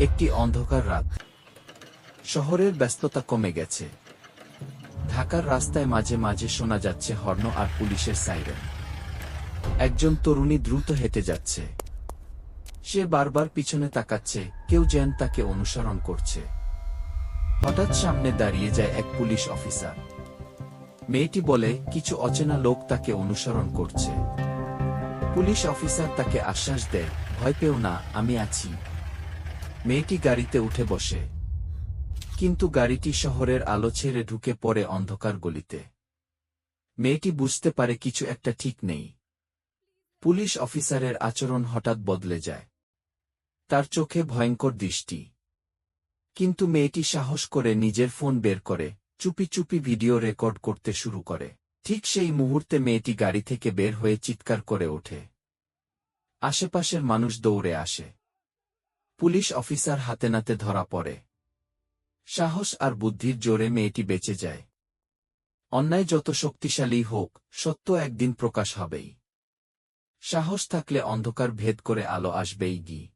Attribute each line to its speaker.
Speaker 1: একটি অন্ধকার রাত। শহরের ব্যস্ততা কমে গেছে। ঢাকার রাস্তায় মাঝে মাঝে শোনা যাচ্ছে হর্ন আর পুলিশের সাইরেন। একজন তরুণী দ্রুত হেঁটে যাচ্ছে। সে বারবার পিছনে তাকাচ্ছে, কেউ যেন তাকে অনুসরণ করছে। হঠাৎ সামনে দাঁড়িয়ে যায় এক পুলিশ অফিসার। মেয়েটি বলে, কিছু অচেনা লোক তাকে অনুসরণ করছে। পুলিশ অফিসার তাকে আশ্বাস দেয়, ভয় পেও না, আমি আছি। মেয়েটি গাড়িতে উঠে বসে। কিন্তু গাড়িটি শহরের আলো ছেড়ে ঢুকে পড়ে অন্ধকার গলিতে। মেয়েটি বুঝতে পারে কিছু একটা ঠিক নেই। পুলিশ অফিসারের আচরণ হঠাৎ বদলে যায়। তার চোখে ভয়ঙ্কর দৃষ্টি। কিন্তু মেয়েটি সাহস করে নিজের ফোন বের করে, চুপি চুপি ভিডিও রেকর্ড করতে শুরু করে। ঠিক সেই মুহূর্তে মেয়েটি গাড়ি থেকে বের হয়ে চিৎকার করে ওঠে। আশেপাশের মানুষ দৌড়ে আসে। পুলিশ অফিসার হাতে নাতে ধরা পড়ে। সাহস আর বুদ্ধির জোরে মেয়েটি বেঁচে যায়। অন্যায় যত শক্তিশালী হোক, সত্য একদিন প্রকাশ হবেই। সাহস থাকলে অন্ধকার ভেদ করে আলো আসবেই গি।